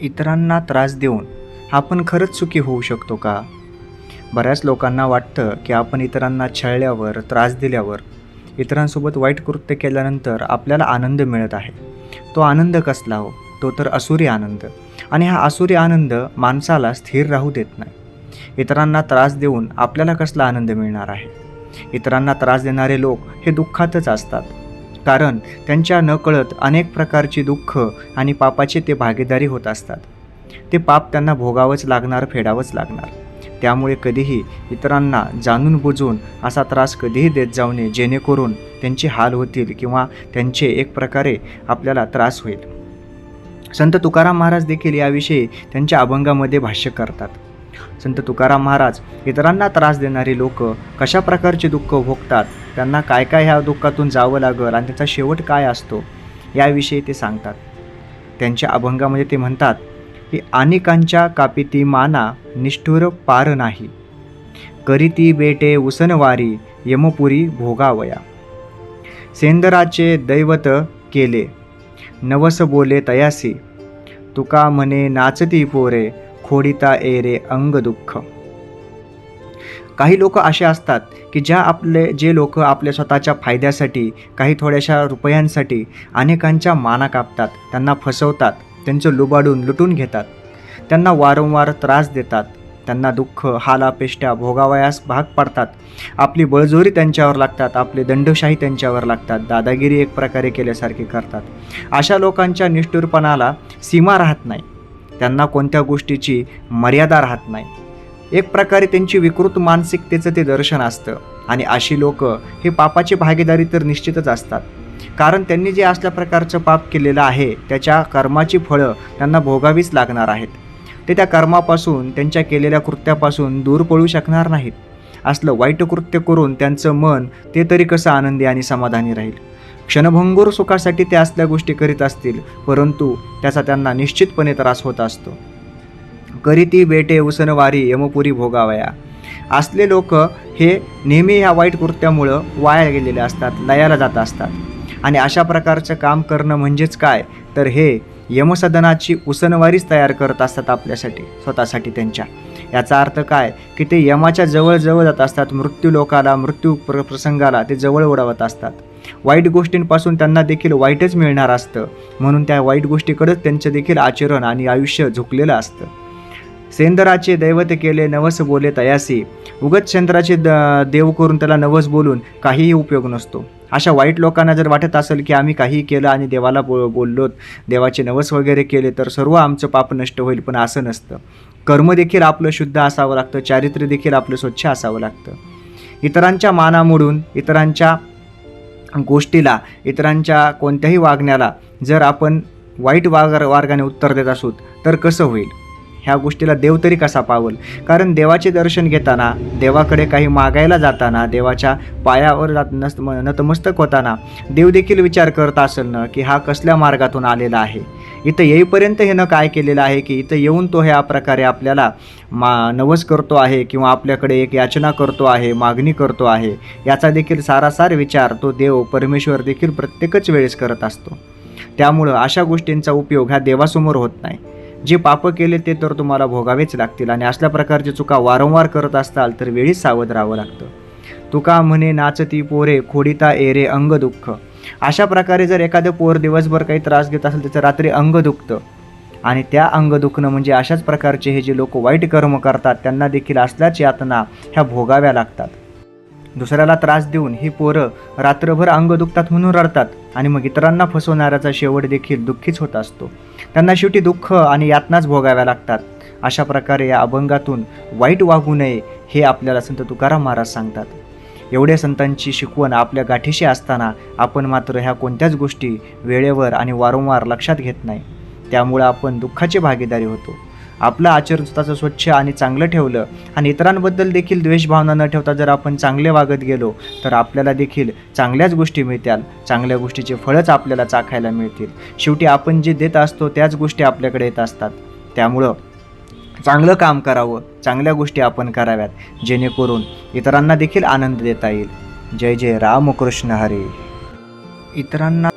इतरांना त्रास देऊन आपण खरंच सुखी होऊ शकतो का? बऱ्याच लोकांना वाटतं की आपण इतरांना छळल्यावर त्रास दिल्यावर इतरांसोबत वाईट कृत्य केल्यानंतर आपल्याला आनंद मिळत आहे. तो आनंद कसला हो? तो तर असुरी आनंद. आणि हा असुरी आनंद माणसाला स्थिर राहू देत नाही. इतरांना त्रास देऊन आपल्याला कसला आनंद मिळणार आहे? इतरांना त्रास देणारे लोक हे दुःखातच असतात. कारण त्यांच्या नकळत अनेक प्रकारची दुःख आणि पापाचे ते भागीदारी होत असतात. ते पाप त्यांना भोगावंच लागणार फेडावंच लागणार. त्यामुळे कधीही इतरांना जाणून बुजून असा त्रास कधीही देत जाऊ नये जेणेकरून त्यांचे हाल होतील किंवा त्यांचे एक प्रकारे आपल्याला त्रास होईल. संत तुकाराम महाराज देखील याविषयी त्यांच्या अभंगामध्ये भाष्य करतात. संत तुकाराम महाराज इतरांना त्रास देणारी लोक कशा प्रकारचे दुःख भोगतात त्यांना काय काय ह्या दुःखातून जावं लागल आणि त्याचा शेवट काय असतो याविषयी ते सांगतात. त्यांच्या अभंगामध्ये ते म्हणतात की अनेकांच्या कापिती माना निष्ठुर पार नाही. करीती बेटे उसनवारी यमपुरी भोगावया. सेंदराचे दैवत केले नवस बोले तयासी. तुका म्हणे नाचती पोरे खोडिता एरे अंग दुःख. काही लोक असे असतात की ज्या आपले जे लोक आपल्या स्वतःच्या फायद्यासाठी काही थोड्याशा रुपयांसाठी अनेकांच्या माना कापतात त्यांना फसवतात त्यांचं लुबाडून लुटून घेतात. त्यांना वारंवार त्रास देतात त्यांना दुःख हालापेष्ट्या भोगावयास भाग पाडतात. आपली बळजोरी त्यांच्यावर लागतात आपले दंडशाही त्यांच्यावर लागतात दादागिरी एक प्रकारे केल्यासारखे करतात. अशा लोकांच्या निष्ठुरपणाला सीमा राहत नाही. त्यांना कोणत्या गोष्टीची मर्यादा राहत नाही. एक प्रकारे त्यांची विकृत मानसिकतेचं ते दर्शन असतं आणि अशी लोक हे पापाची भागीदारी तर निश्चितच असतात. कारण त्यांनी जे असल्या प्रकारचं पाप केलेलं आहे त्याच्या कर्माची फळं त्यांना भोगावीच लागणार आहेत. ते त्या कर्मापासून त्यांच्या केलेल्या कृत्यापासून दूर पळू शकणार नाहीत. असलं वाईट कृत्य करून त्यांचं मन ते तरी कसं आनंदी आणि समाधानी राहील? क्षणभंगूर सुखासाठी ते असल्या गोष्टी करीत असतील परंतु त्याचा त्यांना निश्चितपणे त्रास होत असतो. करीती बेटे उसनवारी यमपुरी भोगावया. असले लोक हे नेहमी ह्या वाईट कृत्यामुळं वाया गेलेले असतात लयाला जात असतात. आणि अशा प्रकारचं काम करणं म्हणजेच काय? तर हे यमसदनाची उसनवारीच तयार करत असतात आपल्यासाठी स्वतःसाठी त्यांच्या. याचा अर्थ काय? की ते यमाच्या जवळ जवळ जात असतात मृत्यू लोकाला मृत्यू प्र प्रसंगाला ते जवळ उडवत असतात. वाईट गोष्टींपासून त्यांना देखील वाईटच मिळणार असतं. म्हणून त्या वाईट गोष्टीकडेच त्यांचं देखील आचरण आणि आयुष्य झुकलेलं असतं. सेंदराचे दैवत केले नवस बोले तयासी. उगत चंद्राचे द देव करून त्याला नवस बोलून काहीही उपयोग नसतो. अशा वाईट लोकांना जर वाटत असेल की आम्ही काहीही केलं आणि देवाला बो बोललोत देवाचे नवस वगैरे केले तर सर्व आमचं पाप नष्ट होईल पण असं नसतं. कर्म देखील आपलं शुद्ध असावं लागतं चारित्र्य देखील आपलं स्वच्छ असावं लागतं. इतरांच्या मानामोडून इतरांच्या गोष्टीला इतरांच्या कोणत्याही वागण्याला जर आपण वाईट वाग वार्गाने उत्तर देत असू तर कसं होईल? ह्या गोष्टीला देव तरी कसा पावल? कारण देवाचे दर्शन घेताना देवाकडे काही मागायला जाताना देवाच्या पायावर जात नस म- नतमस्तक होताना देव देखील विचार करत असेल ना की हा कसल्या मार्गातून आलेला आहे? इथं येईपर्यंत ह्यानं काय केलेलं आहे की इथं येऊन तो ह्या प्रकारे आपल्याला मा नवस करतो आहे किंवा आपल्याकडे एक याचना करतो आहे मागणी करतो आहे याचा देखील सारासार विचार तो देव परमेश्वर देखील प्रत्येकच वेळेस करत असतो. त्यामुळं अशा गोष्टींचा उपयोग ह्या देवासमोर होत नाही. जे पापं केले ते तर तुम्हाला भोगावेच लागतील आणि असल्या प्रकारची चुका वारंवार करत असताल तर वेळीच सावध राहावं लागतं. तुका म्हणे नाचती पोरे खोडिता एरे अंग दुःख अशा प्रकारे जर एखादं पोर दिवसभर काही त्रास घेत असेल त्याचं रात्री अंग दुखतं. आणि त्या अंग दुखणं म्हणजे अशाच प्रकारचे हे जे लोक वाईट कर्म करतात त्यांना देखील असल्याच यातना ह्या भोगाव्या लागतात. दुसऱ्याला त्रास देऊन ही पोरं रात्रभर अंग दुखतात म्हणून रडतात आणि मग इतरांना फसवणाऱ्याचा शेवट देखील दुःखीच होत असतो. त्यांना शेवटी दुःख आणि यातनाच भोगाव्या लागतात. अशा प्रकारे या अभंगातून वाईट वागू नये हे आपल्याला संत तुकाराम महाराज सांगतात. एवढ्या संतांची शिकवण आपल्या गाठीशी असताना आपण मात्र ह्या कोणत्याच गोष्टी वेळेवर आणि वारंवार लक्षात घेत नाही. त्यामुळं आपण दुःखाची भागीदारी होतो. आपलं आचरण स्वतःचं स्वच्छ आणि चांगलं ठेवलं आणि इतरांबद्दल देखील द्वेषभावना न ठेवता जर आपण चांगले वागत गेलो तर आपल्याला देखील चांगल्याच गोष्टी मिळतील. चांगल्या गोष्टीचे फळच आपल्याला चाखायला मिळतील. शेवटी आपण जे देत असतो त्याच गोष्टी आपल्याकडे येत असतात. त्यामुळं चांगलं काम करावं चांगल्या गोष्टी आपण कराव्यात जेणेकरून इतरांना देखील आनंद देता येईल. जय जय रामकृष्ण हरे. इतरांना